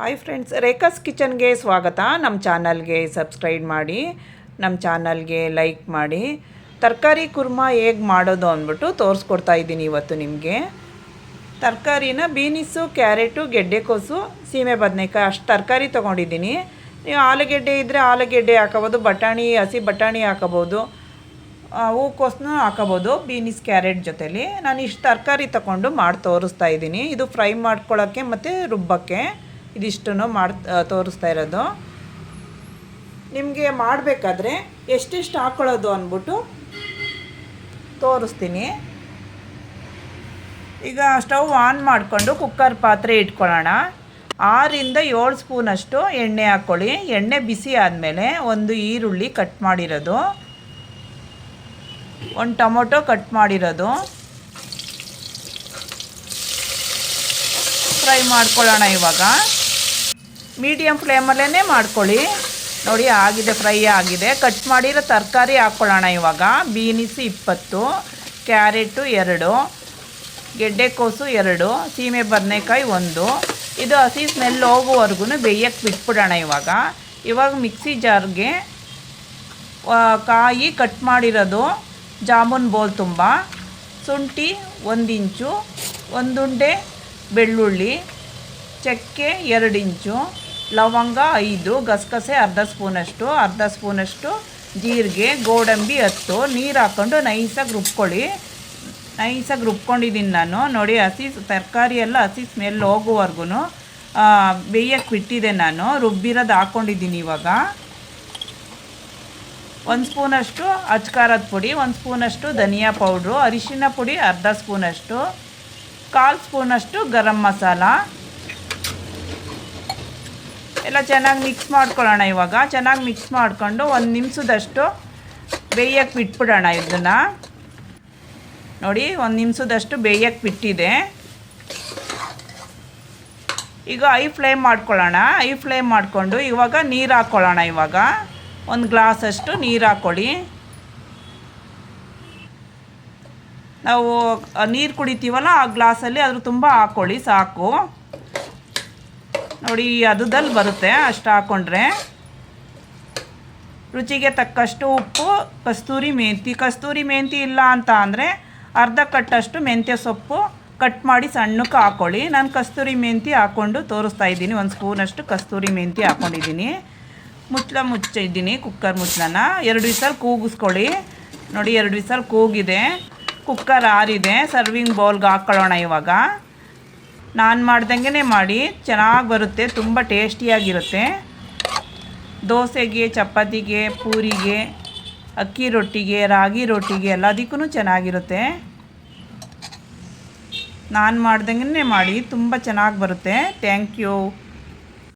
Hi friends Rekha's ಕಿಚನ್ಗೆ ಸ್ವಾಗತ. ನಮ್ಮ ಚಾನಲ್ಗೆ ಸಬ್ಸ್ಕ್ರೈಬ್ ಮಾಡಿ ನಮ್ಮ ಚಾನಲ್ಗೆ ಲೈಕ್ ಮಾಡಿ. ತರಕಾರಿ ಕುರ್ಮಾ ಹೇಗೆ ಮಾಡೋದು ಅಂದ್ಬಿಟ್ಟು ತೋರಿಸ್ಕೊಡ್ತಾ ಇದ್ದೀನಿ ಇವತ್ತು ನಿಮಗೆ. ತರಕಾರಿನ ಬೀನಿಸು, ಕ್ಯಾರೆಟು, ಗೆಡ್ಡೆಕೋಸು, ಸೀಮೆ ಬದನೆಕಾಯಿ ಅಷ್ಟು ತರಕಾರಿ ತೊಗೊಂಡಿದ್ದೀನಿ. ನೀವು ಆಲೂಗೆಡ್ಡೆ ಇದ್ದರೆ ಆಲೂಗೆಡ್ಡೆ ಹಾಕೋಬೋದು, ಬಟಾಣಿ, ಹಸಿ ಬಟಾಣಿ ಹಾಕೋಬೋದು ಹೂಕೋಸನ್ನು ಹಾಕೋಬೋದು, ಬೀನಿಸ್, ಕ್ಯಾರೆಟ್ ಜೊತೆಲಿ. ನಾನು ಇಷ್ಟು ತರಕಾರಿ ತಗೊಂಡು ಮಾಡಿ ತೋರಿಸ್ತಾ ಇದ್ದೀನಿ. ಇದು ಫ್ರೈ ಮಾಡ್ಕೊಳ್ಳೋಕ್ಕೆ ಮತ್ತು ರುಬ್ಬಕ್ಕೆ. ಇದಿಷ್ಟನ್ನು ಮಾಡಿ ತೋರಿಸ್ತಾ ಇರೋದು. ನಿಮಗೆ ಮಾಡಬೇಕಾದ್ರೆ ಎಷ್ಟೆಷ್ಟು ಹಾಕ್ಕೊಳ್ಳೋದು ಅಂದ್ಬಿಟ್ಟು ತೋರಿಸ್ತೀನಿ. ಈಗ ಸ್ಟವ್ ಆನ್ ಮಾಡಿಕೊಂಡು ಕುಕ್ಕರ್ ಪಾತ್ರೆ ಇಟ್ಕೊಳ್ಳೋಣ. ಆರಿಂದ ಏಳು ಸ್ಪೂನಷ್ಟು ಎಣ್ಣೆ ಹಾಕ್ಕೊಳ್ಳಿ. ಎಣ್ಣೆ ಬಿಸಿ ಆದಮೇಲೆ ಒಂದು ಈರುಳ್ಳಿ ಕಟ್ ಮಾಡಿರೋದು. ಒಂದು ಟೊಮೊಟೊ ಕಟ್ ಮಾಡಿರೋದು. ಫ್ರೈ ಮಾಡ್ಕೊಳ್ಳೋಣ ಇವಾಗ. ಮೀಡಿಯಮ್ ಫ್ಲೇಮಲ್ಲೇ ಮಾಡ್ಕೊಳ್ಳಿ. ನೋಡಿ, ಆಗಿದೆ ಫ್ರೈ ಆಗಿದೆ. ಕಟ್ ಮಾಡಿರೋ ತರಕಾರಿ ಹಾಕ್ಕೊಳ್ಳೋಣ ಇವಾಗ. ಬೀನಿಸ್ ಇಪ್ಪತ್ತು, ಕ್ಯಾರೆಟು ಎರಡು, ಗೆಡ್ಡೆಕೋಸು ಎರಡು, ಸೀಮೆ ಬದನೆಕಾಯಿ ಒಂದು. ಇದು ಹಸಿ ಸ್ಮೆಲ್ ಹೋಗುವವರೆಗೂ ಬೇಯಕ್ಕೆ ಬಿಟ್ಬಿಡೋಣ ಇವಾಗ. ಇವಾಗ ಮಿಕ್ಸಿ ಜಾರ್ಗೆ ಕಾಯಿ ಕಟ್ ಮಾಡಿರೋದು ಜಾಮೂನ್ ಬೋಲ್ ತುಂಬ. ಶುಂಠಿ ಒಂದು ಇಂಚು, ಒಂದುಂಡೆ ಬೆಳ್ಳುಳ್ಳಿ, ಚಕ್ಕೆ ಎರಡು ಇಂಚು ಲವಂಗ ಐದು, ಗಸಗಸೆ ಅರ್ಧ ಸ್ಪೂನಷ್ಟು ಅರ್ಧ ಸ್ಪೂನಷ್ಟು ಜೀರಿಗೆ, ಗೋಡಂಬಿ ಹತ್ತು, ನೀರು ಹಾಕ್ಕೊಂಡು ನೈಸಾಗಿ ರುಬ್ಕೊಳ್ಳಿ. ನೈಸಾಗಿ ರುಬ್ಕೊಂಡಿದ್ದೀನಿ ನಾನು. ನೋಡಿ, ಹಸಿ ತರಕಾರಿ ಎಲ್ಲ ಹಸಿ ಸ್ಮೆಲ್ ಹೋಗುವವರೆಗೂ ಬೇಯಕ್ಕೆ ಬಿಟ್ಟಿದೆ ನಾನು. ರುಬ್ಬಿರೋದು ಹಾಕ್ಕೊಂಡಿದ್ದೀನಿ ಇವಾಗ. ಒಂದು ಸ್ಪೂನಷ್ಟು ಅಚ್ಕಾರದ ಪುಡಿ, ಒಂದು ಸ್ಪೂನಷ್ಟು ಧನಿಯಾ ಪೌಡ್ರು, ಅರಿಶಿನ ಪುಡಿ ಅರ್ಧ ಸ್ಪೂನಷ್ಟು, ಕಾಲು ಸ್ಪೂನಷ್ಟು ಗರಂ ಮಸಾಲ ಎಲ್ಲ ಚೆನ್ನಾಗಿ ಮಿಕ್ಸ್ ಮಾಡ್ಕೊಳ್ಳೋಣ ಇವಾಗ. ಚೆನ್ನಾಗಿ ಮಿಕ್ಸ್ ಮಾಡಿಕೊಂಡು ಒಂದು ನಿಮಿಷದಷ್ಟು ಬೇಯಕ್ಕೆ ಬಿಟ್ಬಿಡೋಣ ಇದನ್ನು ನೋಡಿ, ಒಂದು ನಿಮಿಷದಷ್ಟು ಬೇಯಕ್ಕೆ ಬಿಟ್ಟಿದೆ. ಈಗ ಐ ಫ್ಲೇಮ್ ಮಾಡ್ಕೊಳ್ಳೋಣ. ಐ ಫ್ಲೇಮ್ ಮಾಡಿಕೊಂಡು ಇವಾಗ ನೀರು ಹಾಕ್ಕೊಳ್ಳೋಣ ಇವಾಗ. ಒಂದು ಗ್ಲಾಸಷ್ಟು ನೀರು ಹಾಕ್ಕೊಳ್ಳಿ. ನಾವು ನೀರು ಕುಡಿತೀವಲ್ಲ, ಆ ಗ್ಲಾಸಲ್ಲಿ ಅದ್ರ ತುಂಬ ಹಾಕ್ಕೊಳ್ಳಿ, ಸಾಕು. ನೋಡಿ ಅದುದಲ್ಲಿ ಬರುತ್ತೆ, ಅಷ್ಟು ಹಾಕ್ಕೊಂಡ್ರೆ ರುಚಿಗೆ ತಕ್ಕಷ್ಟು ಉಪ್ಪು, ಕಸ್ತೂರಿ ಮೆಂತಿ ಕಸ್ತೂರಿ ಮೆಂತಿ ಇಲ್ಲ ಅಂತ ಅಂದರೆ ಅರ್ಧ ಕಟ್ಟಷ್ಟು ಮೆಂತ್ಯ ಸೊಪ್ಪು ಕಟ್ ಮಾಡಿ ಸಣ್ಣಕ್ಕೆ ಹಾಕ್ಕೊಳ್ಳಿ ನಾನು ಕಸ್ತೂರಿ ಮೆಂತಿ ಹಾಕ್ಕೊಂಡು ತೋರಿಸ್ತಾ ಇದ್ದೀನಿ. ಒಂದು ಸ್ಪೂನಷ್ಟು ಕಸ್ತೂರಿ ಮೆಂತಿ ಹಾಕ್ಕೊಂಡಿದ್ದೀನಿ ಮುಚ್ಚಳ ಮುಚ್ಚಿದ್ದೀನಿ ಕುಕ್ಕರ್ ಮುಚ್ಚಳನ. ಎರಡು ವಿಸಲ್ ಕೂಗಿಸ್ಕೊಳ್ಳಿ. ನೋಡಿ, ಎರಡು ವಿಸಲ್ ಕೂಗಿದೆ. ಕುಕ್ಕರ್ ಆರಿದೆ. ಸರ್ವಿಂಗ್ ಬೌಲ್ಗೆ ಹಾಕ್ಕೊಳ್ಳೋಣ ಇವಾಗ. ನಾನು ಮಾಡ್ದಂಗೆ ಮಾಡಿ, ಚೆನ್ನಾಗಿ ಬರುತ್ತೆ, ತುಂಬ ಟೇಸ್ಟಿಯಾಗಿರುತ್ತೆ. ದೋಸೆಗೆ, ಚಪಾತಿಗೆ, ಪೂರಿಗೆ, ಅಕ್ಕಿ ರೊಟ್ಟಿಗೆ, ರಾಗಿ ರೊಟ್ಟಿಗೆ ಎಲ್ಲದಕ್ಕೂ ಚೆನ್ನಾಗಿರುತ್ತೆ. ನಾನು ಮಾಡ್ದಂಗೆ ಮಾಡಿ, ತುಂಬ ಚೆನ್ನಾಗಿ ಬರುತ್ತೆ. Thank you